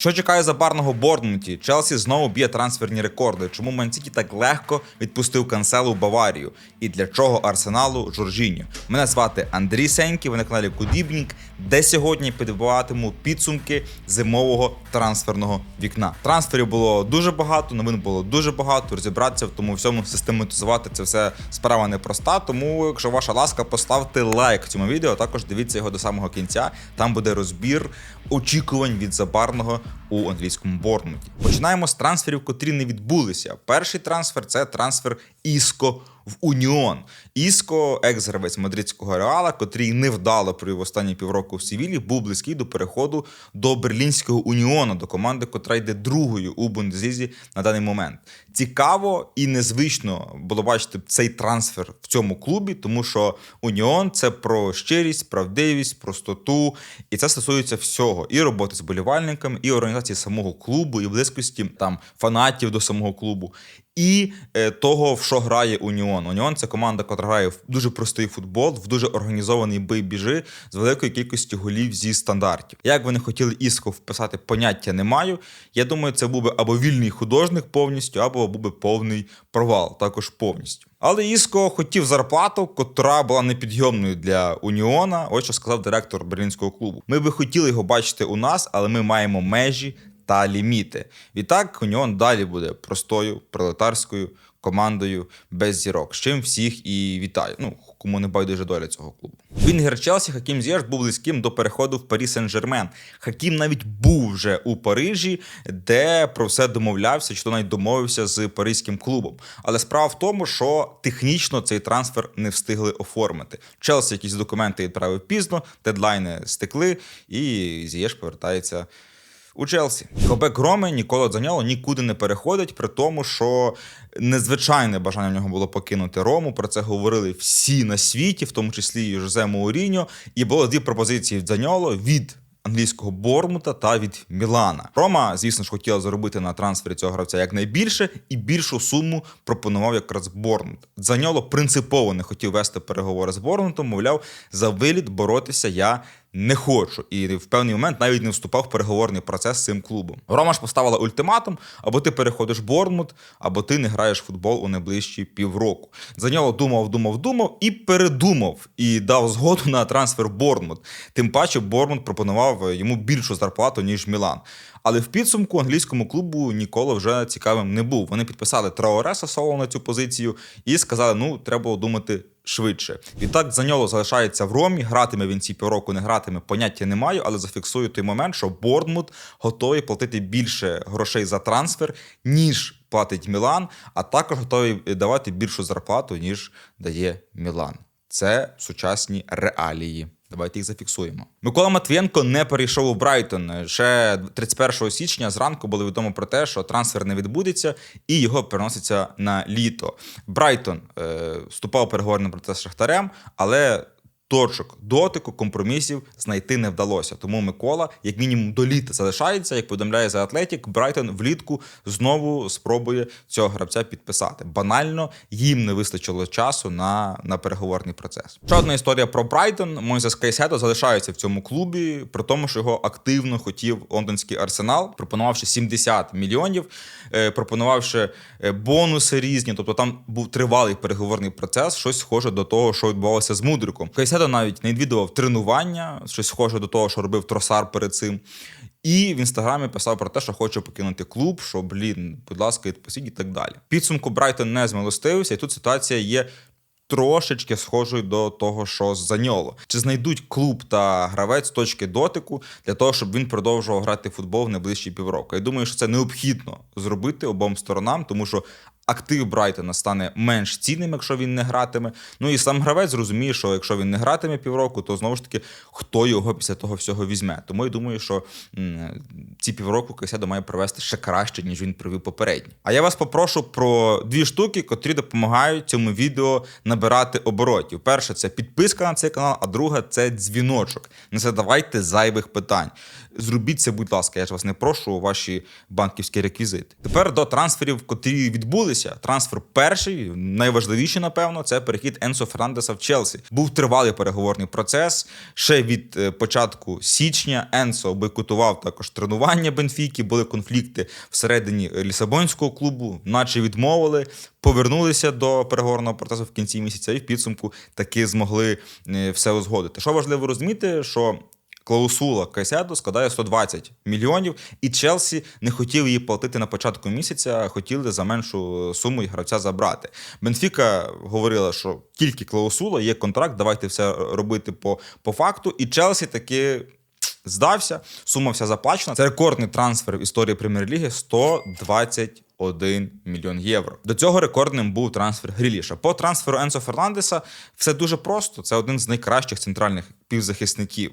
Що чекає забарного Борнмуті? Челсі знову б'є трансферні рекорди. Чому Мансіті так легко відпустив канцелу в Баварію? І для чого Арсеналу Жоржіньо? Мене звати Андрій Сенький, ви на каналі Кудібнік, де сьогодні підбиватиму підсумки зимового трансферного вікна. Трансферів було дуже багато, новин було дуже багато. Розібратися в тому всьому систематизувати це все справа непроста. Тому, якщо ваша ласка, поставте лайк цьому відео. Також дивіться його до самого кінця. Там буде розбір очікувань від забарного у англійському Борнмуті. Починаємо з трансферів, котрі не відбулися. Перший трансфер це трансфер Іско в Уніон. Іско, екс-гравець мадридського реала, котрий невдало провів останні півроку в Севілі, був близький до переходу до берлінського уніону, до команди, котра йде другою у Бундеслізі на даний момент. Цікаво і незвично було бачити цей трансфер в цьому клубі, тому що Уніон це про щирість, правдивість, простоту, і це стосується всього: і роботи з болівальниками, і організації самого клубу, і близькості там фанатів до самого клубу. І е, того, в що грає Уніон. Уніон це команда, яка грає в дуже простий футбол, в дуже організований бий-біжи з великою кількістю голів зі стандартів. Як вони хотіли іско вписати, поняття не маю. Я думаю, це був би або вільний художник повністю, або був би повний провал, також повністю. Але Іско хотів зарплату, котра була непідйомною для Уніона. Ось що сказав директор берлінського клубу. Ми би хотіли його бачити у нас, але ми маємо межі та ліміти. Відтак Уніон далі буде простою пролетарською командою без зірок. З чим всіх і вітаю. Ну, кому не байдуже доля цього клубу. Вінгер Челсі Хакім Зєш був близьким до переходу в Парі Сен-Жермен. Хакім навіть був вже у Парижі, де про все домовлявся, чи то навіть домовився з паризьким клубом. Але справа в тому, що технічно цей трансфер не встигли оформити. Челсі якісь документи відправив пізно, дедлайни стекли, і Зієш повертається у Челсі. Кобек Роми Нікола Дзаньоло нікуди не переходить, при тому, що незвичайне бажання в нього було покинути Рому. Про це говорили всі на світі, в тому числі і Жозе Мауріньо. І було дві пропозиції в Дзаньоло від. Англійського Бормута та від Мілана. Рома, звісно ж, хотіла заробити на трансфері цього гравця якнайбільше, і більшу суму пропонував якраз Бормут. Заньоло принципово не хотів вести переговори з Бормутом, мовляв, за виліт боротися я не хочу. І в певний момент навіть не вступав в переговорний процес з цим клубом. Рома ж поставила ультиматум: або ти переходиш в Бормут, або ти не граєш в футбол у найближчі півроку. За нього думав, думав, думав і передумав, і дав згоду на трансфер Борнмут. Тим паче Бормут пропонував йому більшу зарплату, ніж Мілан. Але в підсумку англійському клубу ніколи вже цікавим не був. Вони підписали Траореса соло на цю позицію і сказали: ну, треба думати. Швидше. Відтак Заньоло залишається в Ромі. Гратиме він ці півроку, не гратиме, поняття не маю, але зафіксую той момент, що Борнмут готовий платити більше грошей за трансфер, ніж платить Мілан, а також готовий давати більшу зарплату, ніж дає Мілан. Це сучасні реалії. Давайте їх зафіксуємо. Микола Матвієнко не перейшов у Брайтон. Ще 31 січня зранку було відомо про те, що трансфер не відбудеться і його переноситься на літо. Брайтон е, вступав у переговорний процес з Шахтарем, але точок дотику компромісів знайти не вдалося. Тому Микола, як мінімум, до літа залишається. Як повідомляє за Атлетік, Брайтон влітку знову спробує цього гравця підписати. Банально їм не вистачило часу на, на переговорний процес. Ще одна історія про Брайтон. Мойзес Кейседо залишається в цьому клубі, при тому, що його активно хотів лондонський арсенал, пропонувавши 70 мільйонів, е, пропонувавши е, бонуси різні. Тобто там був тривалий переговорний процес, щось схоже до того, що відбувалося з Мудриком. Кейседо навіть не відвідував тренування, щось схоже до того, що робив тросар перед цим. І в інстаграмі писав про те, що хоче покинути клуб, що блін, будь ласка, відпустіть і так далі. Підсумку Брайтон не змилостивився, і тут ситуація є. Трошечки схожою до того, що з Заньоло. Чи знайдуть клуб та гравець точки дотику для того, щоб він продовжував грати футбол в найближчі півроку? Я думаю, що це необхідно зробити обом сторонам, тому що актив Брайтона стане менш цінним, якщо він не гратиме. Ну і сам гравець зрозуміє, що якщо він не гратиме півроку, то знову ж таки хто його після того всього візьме. Тому я думаю, що ці півроку Кайседо має провести ще краще, ніж він провів попередні. А я вас попрошу про дві штуки, котрі допомагають цьому відео набирати оборотів. Перше це підписка на цей канал, а друге це дзвіночок. Не задавайте зайвих питань. Зробіть це, будь ласка, я ж вас не прошу ваші банківські реквізити. Тепер до трансферів, котрі відбулися. Відбулися. Трансфер перший, найважливіший, напевно, це перехід Енсо Фернандеса в Челсі. Був тривалий переговорний процес. Ще від е, початку січня Енсо бойкотував також тренування Бенфіки. Були конфлікти всередині Лісабонського клубу, наче відмовили. Повернулися до переговорного процесу в кінці місяця, і в підсумку таки змогли е, все узгодити. Що важливо розуміти, що клаусула Кайседо складає 120 мільйонів, і Челсі не хотів її платити на початку місяця, хотіли за меншу суму і гравця забрати. Бенфіка говорила, що тільки клаусула, є контракт, давайте все робити по, по факту. І Челсі таки. Здався, сума вся заплачена. Це рекордний трансфер в історії прем'єр-ліги 121 мільйон євро. До цього рекордним був трансфер Гріліша. По трансферу Енсо Фернандеса все дуже просто. Це один з найкращих центральних півзахисників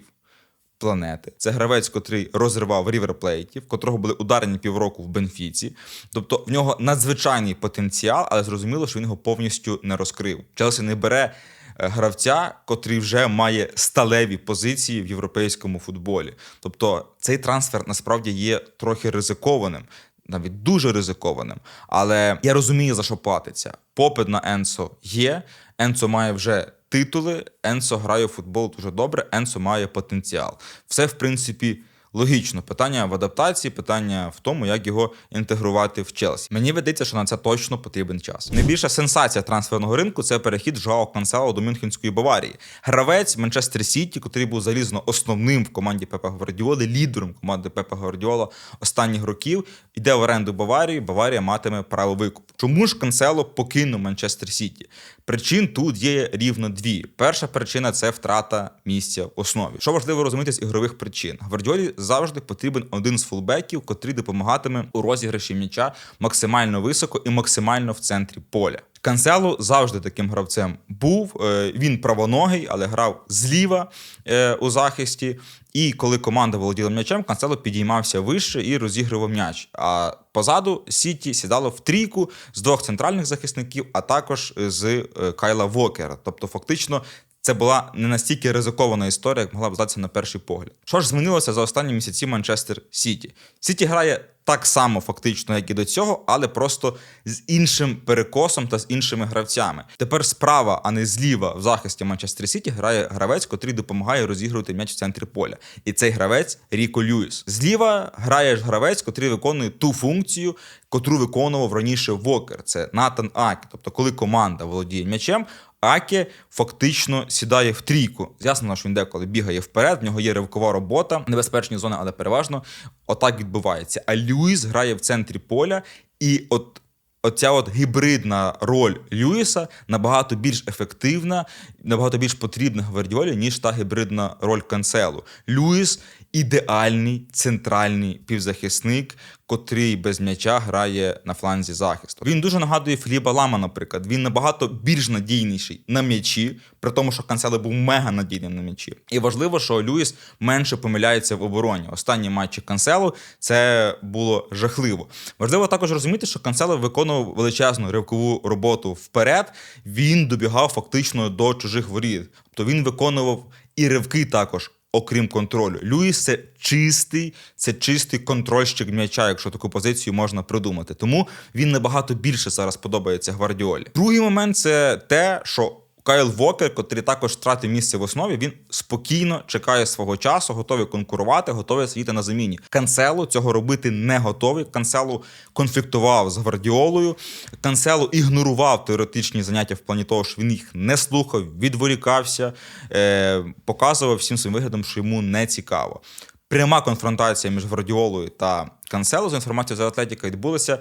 планети. Це гравець, котрий розривав ріверплейтів, котрого були ударені півроку в Бенфіці. Тобто в нього надзвичайний потенціал, але зрозуміло, що він його повністю не розкрив. Челсі не бере е, гравця, котрий вже має сталеві позиції в європейському футболі. Тобто цей трансфер насправді є трохи ризикованим. Навіть дуже ризикованим, але я розумію, за що платиться. Попит на Енсо є. Енсо має вже титули. Енсо грає в футбол дуже добре. Енсо має потенціал. Все, в принципі, логічно. Питання в адаптації, питання в тому, як його інтегрувати в Челсі. Мені видається, що на це точно потрібен час. Найбільша сенсація трансферного ринку це перехід Жао Канцело до Мюнхенської Баварії. Гравець Манчестер Сіті, котрий був залізно основним в команді Пепа Гвардіоли, лідером команди Пепа Гвардіола останніх років, йде в оренду Баварії. Баварія матиме право викупу. Чому ж Канцело покинув Манчестер Сіті? Причин тут є рівно дві. Перша причина це втрата місця в основі. Що важливо розуміти з ігрових причин. Гвардіолі завжди потрібен один з фулбеків, котрий допомагатиме у розіграші м'яча максимально високо і максимально в центрі поля. Канцело завжди таким гравцем був. Е, Він правоногий, але грав зліва е, у захисті. І коли команда володіла м'ячем, Канцело підіймався вище і розігрував м'яч. А позаду Сіті сідало в трійку з двох центральних захисників, а також з е, Кайла Вокера. Тобто, фактично. Це була не настільки ризикована історія, як могла б здатися на перший погляд. Що ж змінилося за останні місяці Манчестер Сіті? Сіті грає так само фактично, як і до цього, але просто з іншим перекосом та з іншими гравцями. Тепер справа, а не зліва в захисті Манчестер Сіті грає гравець, котрий допомагає розігрувати м'яч в центрі поля. І цей гравець Ріко Льюіс. Зліва грає ж гравець, котрий виконує ту функцію, котру виконував раніше Вокер. Це Натан Акі. Тобто, коли команда володіє м'ячем. Аке фактично сідає в трійку. Ясно, що він деколи бігає вперед, в нього є ривкова робота, небезпечні зони, але переважно отак відбувається. А Люїс грає в центрі поля, і от оця от гібридна роль Люїса набагато більш ефективна, набагато більш потрібна Гвардіолі, ніж та гібридна роль Канцелу. Люїс ідеальний центральний півзахисник, котрий без м'яча грає на фланзі захисту. Він дуже нагадує Філіпа Лама, наприклад. Він набагато більш надійніший на м'ячі, при тому, що Канцело був мега надійним на м'ячі. І важливо, що Люїс менше помиляється в обороні. Останні матчі Канцело це було жахливо. Важливо також розуміти, що Канцело виконував величезну ривкову роботу вперед. Він добігав фактично до чужих воріт. Тобто він виконував і ривки також окрім контролю. Люїс це чистий, це чистий контрольщик м'яча, якщо таку позицію можна придумати. Тому він набагато більше зараз подобається гвардіолі. Другий момент це те, що. Кайл Вокер, котрий також втратив місце в основі, він спокійно чекає свого часу, готовий конкурувати, готовий сидіти на заміні. Канцело цього робити не готовий. Канцело конфліктував з гвардіолою. Канцело ігнорував теоретичні заняття в плані того, що він їх не слухав, відворікався, е- показував всім своїм виглядом, що йому не цікаво. Пряма конфронтація між Гвардіолою та Канцело з інформацією за Атлетіка відбулася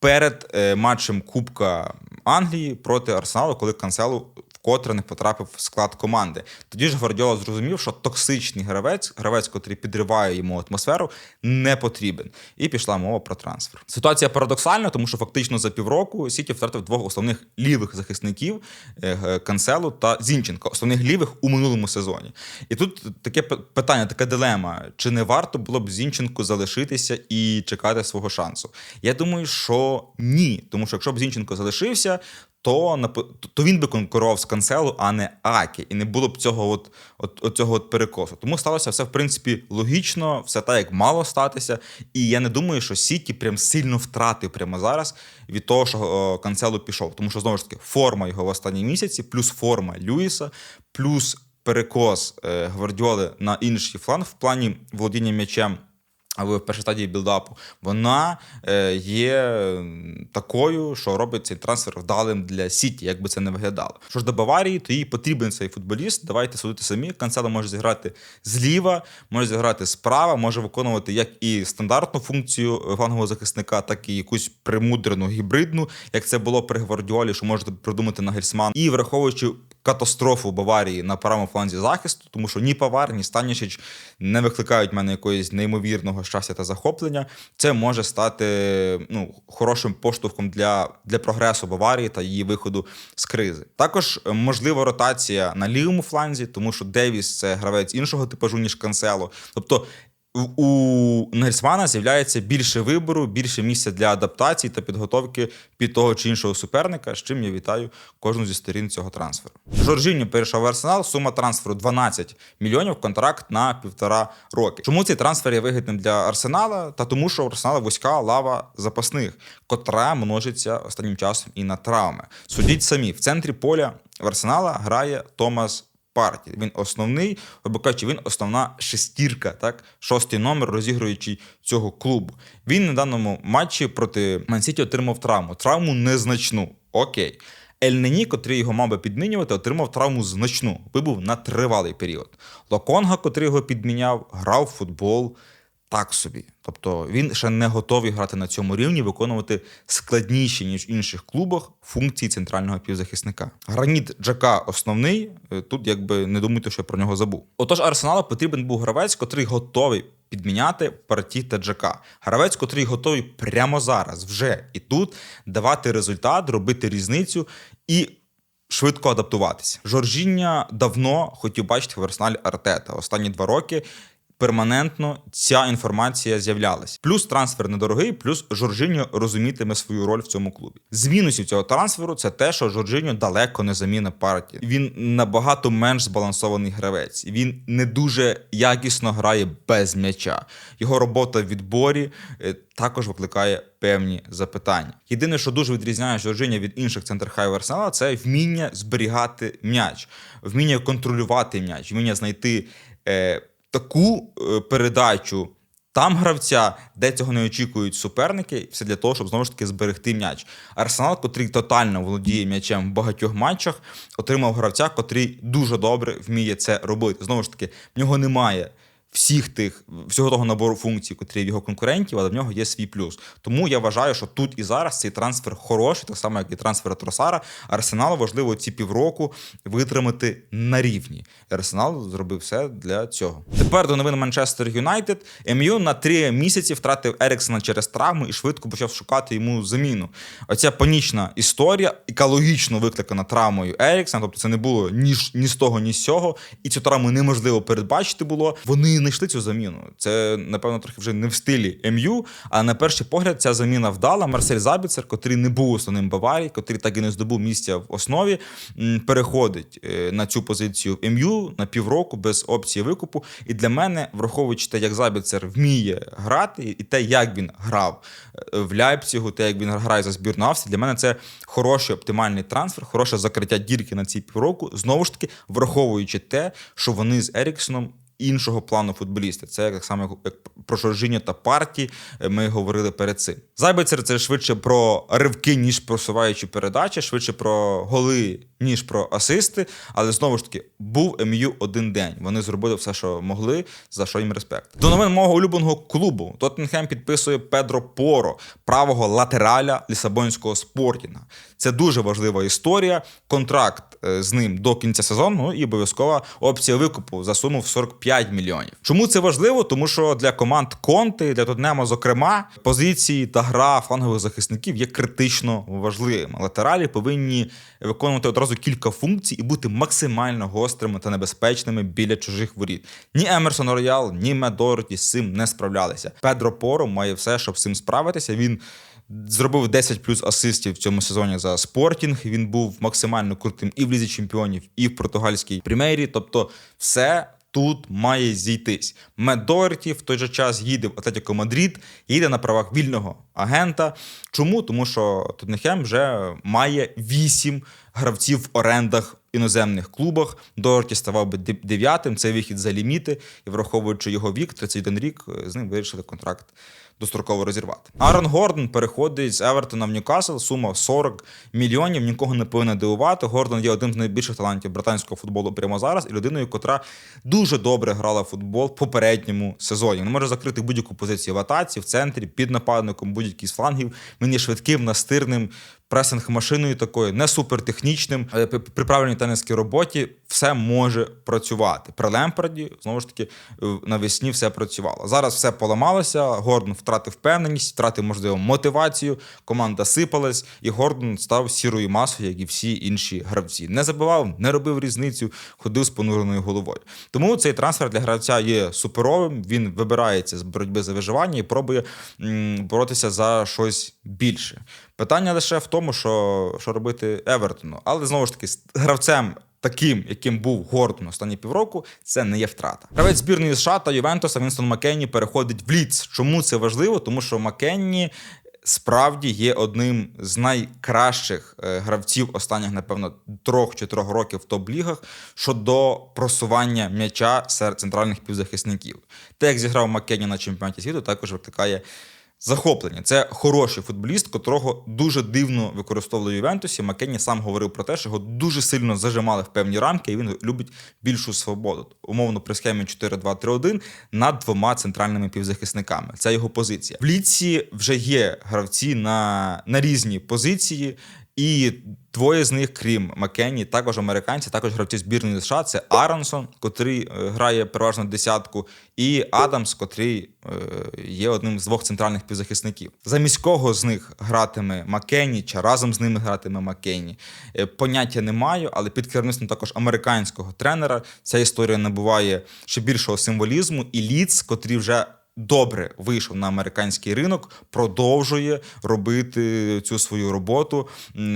перед е- матчем Кубка Англії проти Арсеналу, коли Канцело вкотре не потрапив в склад команди. Тоді ж Гвардіола зрозумів, що токсичний гравець, гравець, котрий підриває йому атмосферу, не потрібен. І пішла мова про трансфер. Ситуація парадоксальна, тому що фактично за півроку Сіті втратив двох основних лівих захисників е, Канцелу та Зінченка, основних лівих у минулому сезоні. І тут таке питання, така дилема: чи не варто було б Зінченку залишитися і чекати свого шансу? Я думаю, що ні, тому що якщо б Зінченко залишився то то він би конкурував з Канцелу, а не Акі, і не було б цього от, от, от цього от перекосу. Тому сталося все в принципі логічно, все так як мало статися. І я не думаю, що Сіті прям сильно втратив прямо зараз від того, що о, Канцелу пішов. Тому що знову ж таки форма його в останні місяці, плюс форма Люїса, плюс перекос е, Гвардіоли на інший фланг в плані володіння м'ячем. Але в першій стадії білдапу вона е, є такою, що робить цей трансфер вдалим для Сіті, як би це не виглядало. Що ж до Баварії, то їй потрібен цей футболіст. Давайте судити самі. Канцело може зіграти зліва, може зіграти справа, може виконувати як і стандартну функцію флангового захисника, так і якусь примудрену гібридну, як це було при Гвардіолі, що можете придумати Нагельсман. І враховуючи катастрофу Баварії на правому фланзі захисту, тому що ні Павар, ні Станішич не викликають в мене якоїсь неймовірного щастя та захоплення. Це може стати ну, хорошим поштовхом для, для прогресу Баварії та її виходу з кризи. Також е, можлива ротація на лівому фланзі, тому що Девіс це гравець іншого типажу, ніж Кансело. Тобто у Нельсмана з'являється більше вибору, більше місця для адаптації та підготовки під того чи іншого суперника, з чим я вітаю кожну зі сторін цього трансферу. Жоржіньо перейшов в Арсенал. Сума трансферу 12 мільйонів, контракт на півтора роки. Чому цей трансфер є вигідним для Арсенала? Та тому, що у Арсенала вузька лава запасних, котра множиться останнім часом і на травми. Судіть самі, в центрі поля в Арсенала грає Томас Парті. Він основний, або кажучи, він основна шестірка, так? шостий номер, розігруючий цього клубу. Він на даному матчі проти Мансіті отримав травму. Травму незначну. Окей. Ельнені, котрий його мав би підмінювати, отримав травму значну. Вибув на тривалий період. Локонга, котрий його підміняв, грав в футбол так собі. Тобто він ще не готовий грати на цьому рівні, виконувати складніші, ніж в інших клубах, функції центрального півзахисника. Граніт Джака основний. е, Тут якби не думайте, що я про нього забув. Отож, Арсеналу потрібен був гравець, котрий готовий підміняти парті та Джака. Гравець, котрий готовий прямо зараз, вже і тут давати результат, робити різницю і швидко адаптуватися. Жоржіння давно хотів бачити в арсеналі Артета. Останні два роки перманентно ця інформація з'являлась. Плюс трансфер недорогий, плюс Жоржиньо розумітиме свою роль в цьому клубі. З мінусів цього трансферу це те, що Жоржиньо далеко не заміна партії. Він набагато менш збалансований гравець. Він не дуже якісно грає без м'яча. Його робота в відборі е, також викликає певні запитання. Єдине, що дуже відрізняє Жоржиня від інших центрхайв Арсенала, це вміння зберігати м'яч, вміння контролювати м'яч, вміння знайти. Е, таку е, передачу там гравця, де цього не очікують суперники, все для того, щоб знову ж таки зберегти м'яч. Арсенал, котрий тотально володіє м'ячем в багатьох матчах, отримав гравця, котрий дуже добре вміє це робити. Знову ж таки, в нього немає. Всіх тих всього того набору функцій, котрі в його конкурентів, але в нього є свій плюс. Тому я вважаю, що тут і зараз цей трансфер хороший, так само як і трансфер Тросара. Арсеналу важливо ці півроку витримати на рівні. Арсенал зробив все для цього. Тепер до новин Манчестер Юнайтед. МЮ на три місяці втратив Еріксона через травму і швидко почав шукати йому заміну. Оця панічна історія, яка логічно викликана травмою Еріксона, тобто це не було ні, ні з того, ні з цього, і цю травму неможливо передбачити було. Вони знайшли цю заміну. Це, напевно, трохи вже не в стилі МЮ, а на перший погляд ця заміна вдала. Марсель Забіцер, котрий не був основним Баварії, котрий так і не здобув місця в основі, переходить е, на цю позицію в МЮ на півроку без опції викупу. І для мене, враховуючи те, як Забіцер вміє грати, і те, як він грав е, в Ляйпцігу, те, як він грає за збірну Австрії, для мене це хороший оптимальний трансфер, хороше закриття дірки на ці півроку. Знову ж таки, враховуючи те, що вони з Еріксоном іншого плану футболіста. Це як саме як про Жоржиньо та парті ми говорили перед цим. Зайбецер це швидше про ривки, ніж просуваючі передачі, швидше про голи, ніж про асисти. Але знову ж таки, був МЮ один день. Вони зробили все, що могли, за що їм респект. До новин мого улюбленого клубу Тоттенхем підписує Педро Поро, правого латераля Лісабонського спортінга. Це дуже важлива історія. Контракт е, з ним до кінця сезону ну, і обов'язкова опція викупу за суму в 45 мільйонів. Чому це важливо? Тому що для команд Конти, для Тотнема, зокрема, позиції та гра флангових захисників є критично важливими. Латералі повинні виконувати одразу кілька функцій і бути максимально гострими та небезпечними біля чужих воріт. Ні Емерсон Роял, ні Медорті з цим не справлялися. Педро Поро має все, щоб з цим справитися. Він Зробив 10 плюс асистів в цьому сезоні за спортінг. Він був максимально крутим і в лізі чемпіонів, і в португальській прем'єрі. Тобто, все тут має зійтись. Мед в той же час їде в Атлетико Мадрид, їде на правах вільного агента. Чому? Тому що Тоттенхем вже має вісім гравців в орендах іноземних клубах. Дорті ставав би дев'ятим. Це вихід за ліміти, і враховуючи його вік, 31 рік, е, з ним вирішили контракт достроково розірвати. Аарон Гордон переходить з Евертона в Ньюкасл, сума 40 мільйонів. Нікого не повинна дивувати. Гордон є одним з найбільших талантів британського футболу прямо зараз, і людиною, котра дуже добре грала в футбол в попередньому сезоні. Він може закрити будь-яку позицію в атаці, в центрі, під нападником, будь-який з флангів. Є швидким, настирним. Пресинг машиною такою, не супертехнічним. Е, при- правильній теніскій роботі все може працювати. При Лемпарді, знову ж таки, навесні все працювало. Зараз все поламалося. Гордон втратив впевненість, втратив, можливо, мотивацію. Команда сипалась, і Гордон став сірою масою, як і всі інші гравці. Не забивав, не робив різницю, ходив з понуреною головою. Тому цей трансфер для гравця є суперовим. Він вибирається з боротьби за виживання і пробує боротися за щось більше. Питання лише в тому, що, що робити Евертону. Але знову ж таки, з гравцем. Таким, яким був Гордон останні півроку, це не є втрата. Гравець збірної США та Ювентуса Вінстон Маккенні переходить в ліц. Чому це важливо? Тому що Маккенні справді є одним з найкращих е, гравців останніх, напевно, трьох-чотирьох років в топ-лігах щодо просування м'яча серед центральних півзахисників. Те, як зіграв Маккенні на чемпіонаті світу, також викликає захоплення. Це хороший футболіст, котрого дуже дивно використовували в Ювентусі. Макені сам говорив про те, що його дуже сильно зажимали в певні рамки, і він любить більшу свободу. Умовно при схемі 4-2-3-1 над двома центральними півзахисниками. Це його позиція. В ліці вже є гравці на, на різні позиції. І двоє з них, крім Маккенні, також американці, також гравці збірної США. Це Аронсон, котрий е, грає переважно десятку, і Адамс, котрий е, є одним з двох центральних півзахисників. Замість кого з них гратиме Маккенні, чи разом з ними гратиме Маккенні, е, поняття не маю, але під керівництвом також американського тренера ця історія набуває ще більшого символізму. І Ліц, котрий вже добре вийшов на американський ринок, продовжує робити цю свою роботу,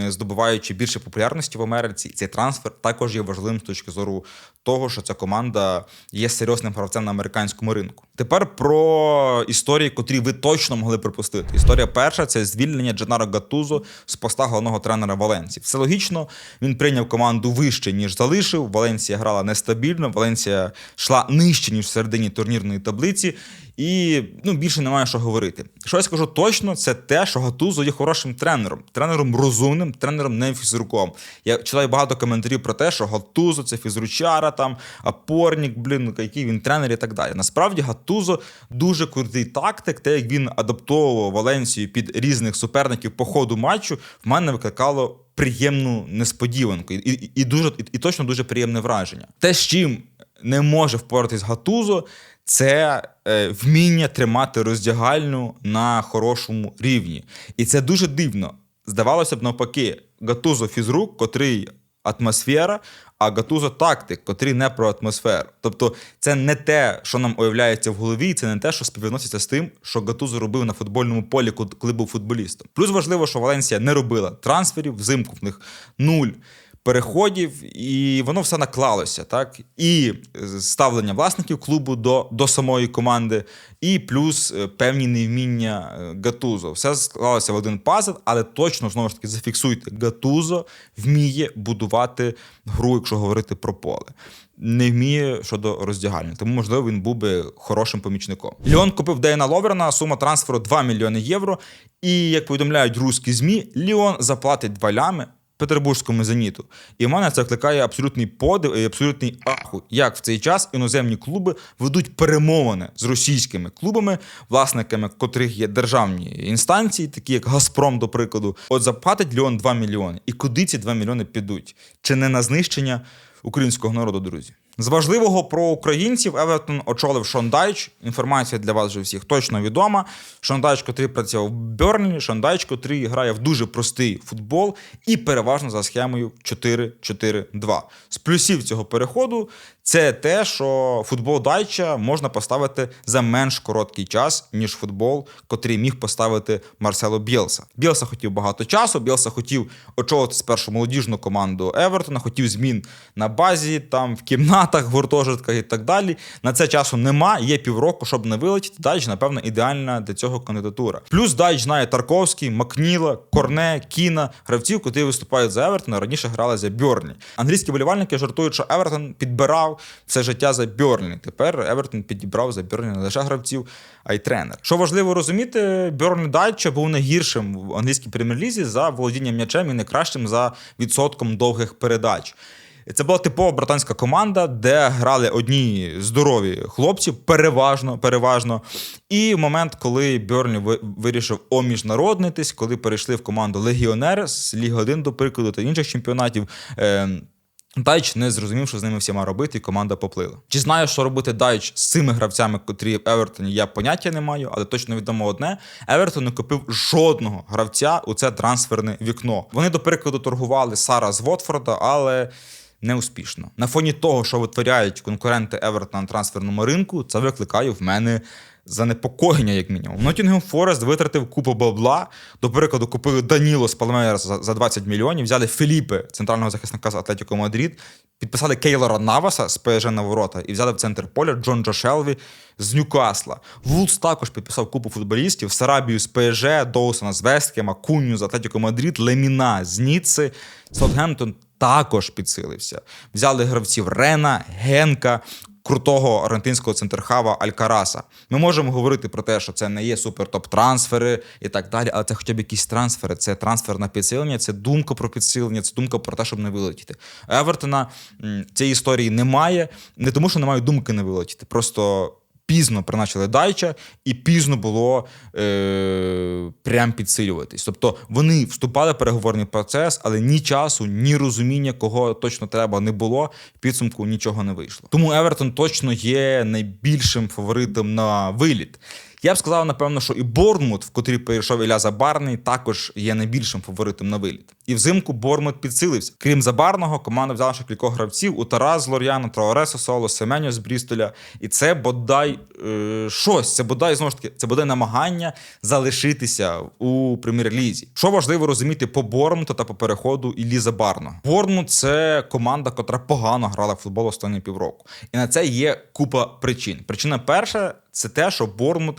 здобуваючи більше популярності в Америці. Цей трансфер також є важливим з точки зору того, що ця команда є серйозним гравцем на американському ринку. Тепер про історії, котрі ви точно могли припустити. Історія перша це звільнення Дженаро Гатузо з поста головного тренера Валенції. Все логічно, він прийняв команду вище, ніж залишив. Валенсія грала нестабільно, Валенсія йшла нижче, ніж в середині турнірної таблиці. І ну, більше немає що говорити. Що я скажу точно, це те, що Гатузо є хорошим тренером, тренером розумним, тренером не фізруком. Я читаю багато коментарів про те, що Гатузо це фізручара, там, опорник, блін, який він тренер і так далі. Насправді Гатузо дуже крутий тактик, те, як він адаптовував Валенсію під різних суперників по ходу матчу, в мене викликало приємну несподіванку і, і, і дуже і, і точно дуже приємне враження. Те, з чим не може впоратись Гатузо, це е, вміння тримати роздягальню на хорошому рівні. І це дуже дивно. Здавалося б, навпаки, Гатузо фізрук, котрий атмосфера, а Гатузо тактик, котрий не про атмосферу. Тобто, це не те, що нам уявляється в голові, і це не те, що співвідноситься з тим, що Гатузо робив на футбольному полі, коли був футболістом. Плюс важливо, що Валенсія не робила трансферів, взимку в них нуль переходів, і воно все наклалося, так? І ставлення власників клубу до, до самої команди, і плюс е, певні невміння е, Гатузо. Все склалося в один пазл, але точно знову ж таки зафіксуйте, Гатузо вміє будувати гру, якщо говорити про поле. Не вміє щодо роздягальні, тому можливо він був би хорошим помічником. Ліон купив Дейна Ловерна, сума трансферу 2 мільйони євро. І як повідомляють русські змі, Ліон заплатить 2 лями Петербурзькому зеніту. І в мене це викликає абсолютний подив і абсолютний аху, як в цей час іноземні клуби ведуть перемовини з російськими клубами, власниками котрих є державні інстанції, такі як Газпром, до прикладу. От заплатить Льон 2 мільйони. І куди ці 2 мільйони підуть? Чи не на знищення українського народу, друзі? З важливого про українців Евертон очолив Шондайч. Інформація для вас вже всіх точно відома. Шондайч, котрий працював в Бернлі, Шондайч, котрий грає в дуже простий футбол і переважно за схемою 4-4-2. З плюсів цього переходу це те, що футбол Дайча можна поставити за менш короткий час, ніж футбол, котрий міг поставити Марсело Білса. Білса хотів багато часу. Білса хотів очолити спершу молодіжну команду Евертона, хотів змін на базі, там в кімнатах, гуртожитках і так далі. На це часу нема. Є півроку, щоб не вилетіти. Дайч, напевно, ідеальна для цього кандидатура. Плюс Дайч знає Тарковський, Макніла, Корне, Кіна, гравців, котрі виступають за Евертона, раніше грали за Бьорні. Англійські болівальники жартують, що Евертон підбирав все життя за Бьорні. Тепер Евертон підібрав за Бьорні не лише гравців, а й тренер. Що важливо розуміти, Бьорні Дайча був найгіршим в англійській прем'єр-лізі за володінням м'ячем і найкращим за відсотком довгих передач. Це була типова британська команда, де грали одні здорові хлопці, переважно, переважно. І момент, коли Бьорні вирішив оміжнароднитись, коли перейшли в команду легіонери з Ліги 1, до прикладу, та інших чемпіонатів. Дайч не зрозумів, що з ними всіма робити, і команда поплила. Чи знаю, що робити Дайч з цими гравцями, котрі в Евертоні, я поняття не маю, але точно відомо одне: Евертон не купив жодного гравця у це трансферне вікно. Вони, до прикладу, торгували Сара з Вотфорда, але. Неуспішно на фоні того, що витворяють конкуренти Евертона на трансферному ринку, це викликає в мене занепокоєння, як мінімум. Нотінгем Форест витратив купу бабла. До прикладу, купили Даніло з Палмейра за 20 мільйонів, взяли Філіпе, центрального захисника з Атлетіко Мадрид, підписали Кейлора Наваса з ПСЖ на ворота і взяли в центр поля Джон Джо Шелві з Ньюкасла. Вулс також підписав купу футболістів: Сарабію з ПСЖ, Доусона з Весткема, Куню з Атлетіко Мадрид, Леміна з Ніцци, Саутгемптон також підсилився. Взяли гравців Рена, Генка, крутого аргентинського центрхава Алькараса. Ми можемо говорити про те, що це не є супер-топ-трансфери і так далі, але це хоча б якісь трансфери. Це трансфер на підсилення, це думка про підсилення, це думка про те, щоб не вилетіти. Евертона цієї історії немає, не тому, що немає думки не вилетіти. Просто пізно призначили Дайча, і пізно було е, прям підсилюватись. Тобто вони вступали в переговорний процес, але ні часу, ні розуміння, кого точно треба, не було. В підсумку нічого не вийшло. Тому Евертон точно є найбільшим фаворитом на виліт. Я б сказав, напевно, що і Борнмут, в котрий перейшов Ілля Забарний, також є найбільшим фаворитом на виліт. І взимку Борнмут підсилився. Крім Забарного, команда взяла ще кількох гравців: у Тарас Лор'яна, Траоре Соло, Семеню з Брістоля. І це бодай е, щось. Це бодай знову ж таки, це бодай намагання залишитися у прем'єр-лізі. Що важливо розуміти по Борнмуту та по переходу Іллі Забарного. Борнмут це команда, котра погано грала в футбол останні півроку. І на це є купа причин. Причина перша це те, що Бормут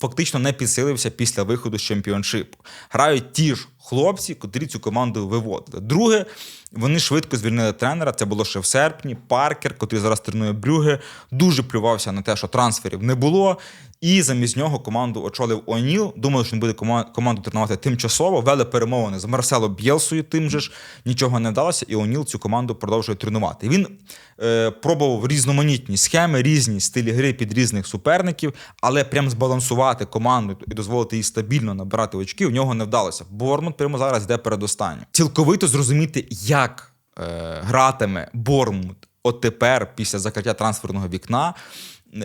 фактично не підсилився після виходу з чемпіоншипу. Грають ті ж хлопці, котрі цю команду виводили. Друге, вони швидко звільнили тренера. Це було ще в серпні. Паркер, котрий зараз тренує Брюге, дуже плювався на те, що трансферів не було. І замість нього команду очолив Оніл. Думали, що він буде команду тренувати тимчасово. Вели перемовини з Марсело Б'єлсою, тим же ж нічого не вдалося, і Оніл цю команду продовжує тренувати. Він е, пробував різноманітні схеми, різні стилі гри під різних суперників, але прям збалансувати команду і дозволити їй стабільно набирати очки у нього не вдалося. Бормут прямо зараз йде передостанню. Цілковито зрозуміти, як е, гратиме Бормут от тепер, після закриття трансферного вікна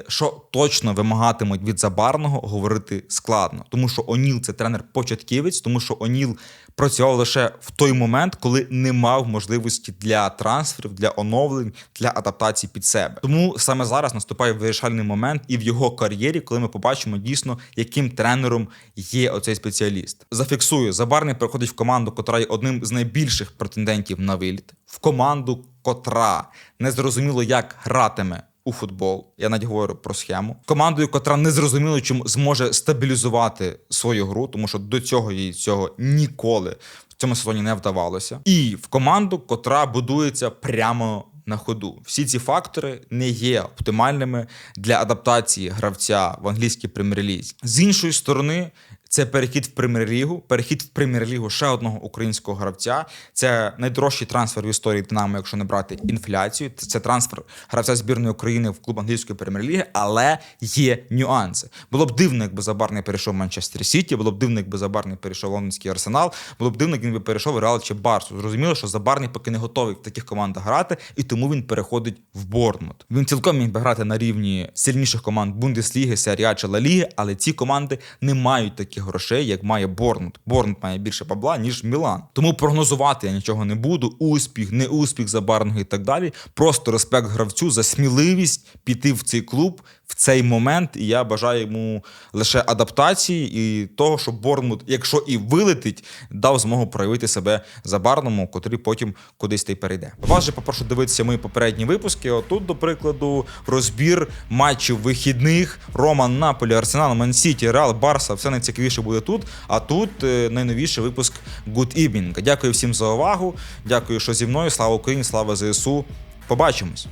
що точно вимагатимуть від забарного говорити складно, тому що Оніл це тренер-початківець, тому що Оніл працював лише в той момент, коли не мав можливості для трансферів, для оновлень, для адаптації під себе. Тому саме зараз наступає вирішальний момент і в його кар'єрі, коли ми побачимо дійсно, яким тренером є оцей спеціаліст. Зафіксую, забарний приходить в команду, котра є одним з найбільших претендентів на виліт, в команду, котра незрозуміло як гратиме у футбол. Я навіть говорю про схему. Командою, котра не зрозуміло, чим зможе стабілізувати свою гру, тому що до цього їй цього ніколи в цьому сезоні не вдавалося. І в команду, котра будується прямо. На ходу всі ці фактори не є оптимальними для адаптації гравця в англійській прем'єр-лізі. З іншої сторони, Це перехід в прем'єр-лігу, перехід в прем'єр-лігу ще одного українського гравця. Це найдорожчий трансфер в історії Динамо, якщо не брати інфляцію. Це, трансфер гравця збірної України в клуб англійської прем'єр-ліги, але є нюанси. Було б дивно, якби Забарний перейшов Манчестер Сіті, було б дивно, якби Забарний перейшов лондонський арсенал, було б дивно, якби би перейшов Реал чи Барсу. Зрозуміло, що Забарний поки не готовий в таких командах грати, і тому він переходить в Борнмут. Він цілком міг би грати на рівні сильніших команд Бундесліги, Серія чи Ла Ліги, але ці команди не мають таких грошей, як має Борнмут. Борнмут має більше бабла, ніж Мілан. Тому прогнозувати я нічого не буду. Успіх, не успіх Забарного і так далі. Просто респект гравцю за сміливість піти в цей клуб в цей момент. І я бажаю йому лише адаптації і того, щоб Борнмут, якщо і вилетить, дав змогу проявити себе Забарному, котрий потім кудись та й перейде. Вас же попрошу дивитися мої попередні випуски. Отут, до прикладу, розбір матчів вихідних. Роман Наполі, Арсенал, Мансіті, Реал, Барса. Все найцікавіше буде тут. А тут е, найновіший випуск Good Evening. Дякую всім за увагу. Дякую, що зі мною. Слава Україні, слава ЗСУ. Побачимось.